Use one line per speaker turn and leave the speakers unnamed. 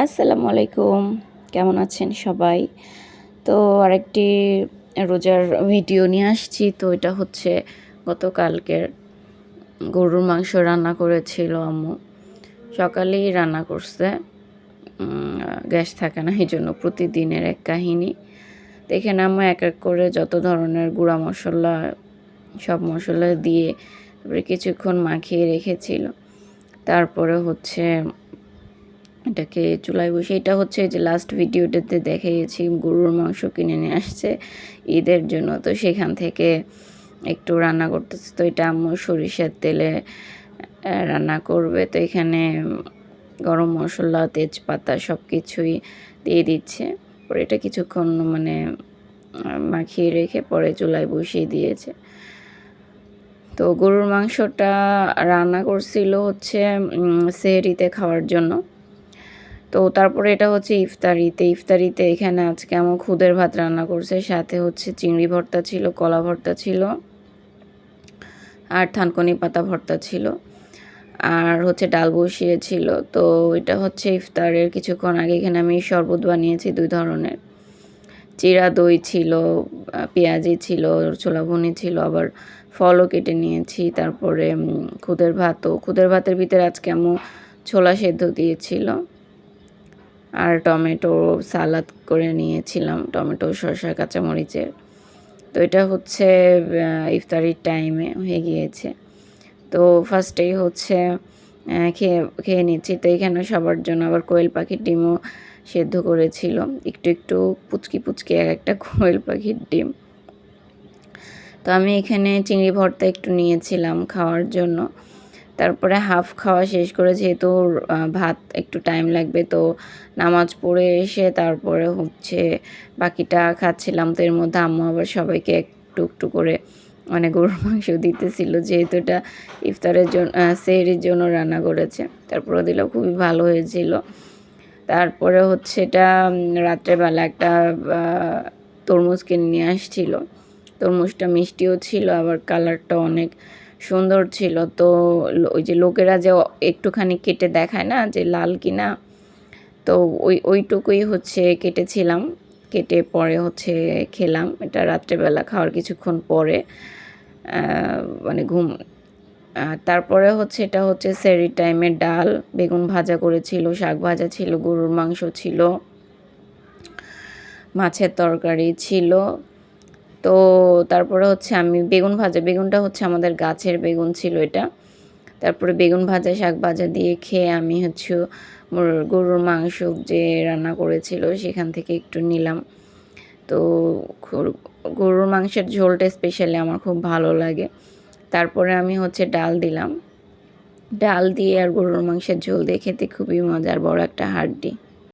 আসসালামু আলাইকুম। কেমন আছেন সবাই? তো আরেকটি রোজার ভিডিও নিয়ে আসছি। তো এটা হচ্ছে গতকালকের গরুর মাংস রান্না করেছিল আম্মু। সকালেই রান্না করছে। গ্যাস থাকে না, এই জন্য প্রতিদিনের এক কাহিনী। এখানে আম্মু, এক এক করে যত ধরনের গুঁড়া মশলা, সব মশলা দিয়ে তারপরে কিছুক্ষণ মাখিয়ে রেখেছিল। তারপরে হচ্ছে এটাকে চুলায় বসে এটা হচ্ছে যে লাস্ট ভিডিওটাতে দেখিয়েছি গরুর মাংস কিনে নিয়ে আসছে ঈদের জন্য। তো সেখান থেকে একটু রান্না করতেছে। তো এটা আম্মু সরিষার তেলে রান্না করবে। তো এখানে গরম মশলা, তেজপাতা সব কিছুই দিয়ে দিচ্ছে। পরে এটা কিছুক্ষণ মানে মাখিয়ে রেখে পরে চুলায় বসিয়ে দিয়েছে। তো গরুর মাংসটা রান্না করছিল হচ্ছে সেহরিতে খাওয়ার জন্য। তো তারপরে এটা হচ্ছে ইফতারিতে। ইফতারিতে এখানে আজকে আমার খুদের ভাত রান্না করছে, সাথে হচ্ছে চিংড়ি ভর্তা ছিল, কলা ভর্তা ছিল, আর থানকনি পাতা ভর্তা ছিল, আর হচ্ছে ডাল বসিয়েছিল তো এটা হচ্ছে ইফতারের কিছুক্ষণ আগে এখানে আমি শরবত বানিয়েছি দুই ধরনের। চিরা দই ছিল, পেঁয়াজি ছিল ছোলা ভুনি ছিল, আবার ফলও কেটে নিয়েছি, তারপরে খুদের ভাতও। খুদের ভাতের ভিতরে আজকে আমি ছোলা সেদ্ধ দিয়েছিল। আর টমেটো সালাদ করে নিয়েছিলাম, টমেটো শসা কাঁচামরিচের। তো এটা হচ্ছে ইফতারির টাইমে হয়ে গিয়েছে। তো ফার্স্টেই হচ্ছে খেয়ে খেয়ে নিচ্ছি। তো এখানে সবার জন্য আবার কোয়েল পাখির ডিমও সেদ্ধ করেছিল। একটু একটু পুচকি পুচকি এক একটা কোয়েল পাখির ডিম। তো আমি এখানে চিংড়ি ভর্তা একটু নিয়েছিলাম খাওয়ার জন্য। তারপরে হাফ খাওয়া শেষ করে যেহেতু ভাত একটু টাইম লাগবে, তো নামাজ পড়ে এসে তারপরে হচ্ছে বাকিটা খাচ্ছিলাম। তো এর মধ্যে আম্মু আবার সবাইকে একটু একটু করে মানে গরুর মাংস দিতেছিল, যেহেতু এটা ইফতারের জন্য সেহরির জন্য রান্না করেছে। তারপরে দিলেও খুবই ভালো হয়েছিল। তারপরে হচ্ছে এটা রাত্রেবেলা একটা তরমুজ কিনে নিয়ে আসছিল। তরমুজটা মিষ্টিও ছিল, আবার কালারটা অনেক সুন্দর ছিল। তো ওই যে লোকেরা যে একটুখানি কেটে দেখায় না যে লাল কিনা, তো ওই, ওইটুকুই হচ্ছে কেটেছিলাম। কেটে পরে হচ্ছে খেলাম। এটা রাত্রেবেলা খাওয়ার কিছুক্ষণ পরে মানে ঘুম। তারপরে হচ্ছে এটা হচ্ছে সেরি টাইমে ডাল, বেগুন ভাজা করেছিল, শাক ভাজা ছিল, গরুর মাংস ছিল, মাছের তরকারি ছিল তো তারপরে হচ্ছে আমি বেগুন ভাজা, বেগুনটা হচ্ছে আমাদের গাছের বেগুন ছিল এটা। তারপরে বেগুন ভাজা, শাক ভাজা দিয়ে খেয়ে আমি হচ্ছে গরুর মাংস যে রান্না করেছিল সেখান থেকে একটু নিলাম। তো গরুর মাংসের ঝোলটা স্পেশালি আমার খুব ভালো লাগে। তারপরে আমি হচ্ছে ডাল দিলাম। ডাল দিয়ে আর গরুর মাংসের ঝোল দিয়ে খেতে খুবই মজার, বড় একটা হাড্ডি।